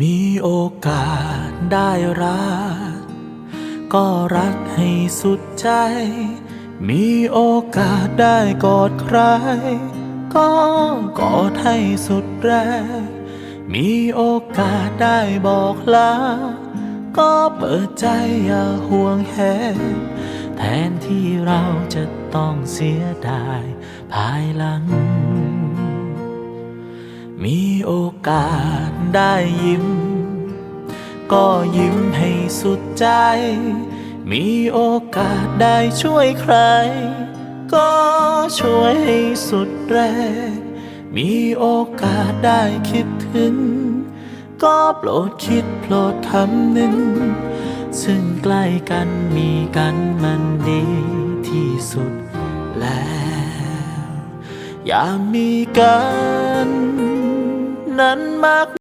มีโอกาสได้รัก ก็รักให้สุดใจ มีโอกาสได้กอดใคร ก็กอดให้สุดแรง มีโอกาสได้บอกลา ก็เปิดใจอย่าห่วงแหนแทนที่เราจะต้องเสียดายภายหลัง มีโอกาสได้ยิ้ม ก็ยิ้มให้สุดใจ มีโอกาสได้ช่วยใคร ก็ช่วยให้สุดแรง มีโอกาสได้คิดถึง ก็โปรดคิดโปรดคำหนึ่ง ซึ่งใกล้กันมีกันมันดีที่สุดแล้ว อย่ามีกัน นั้นมาก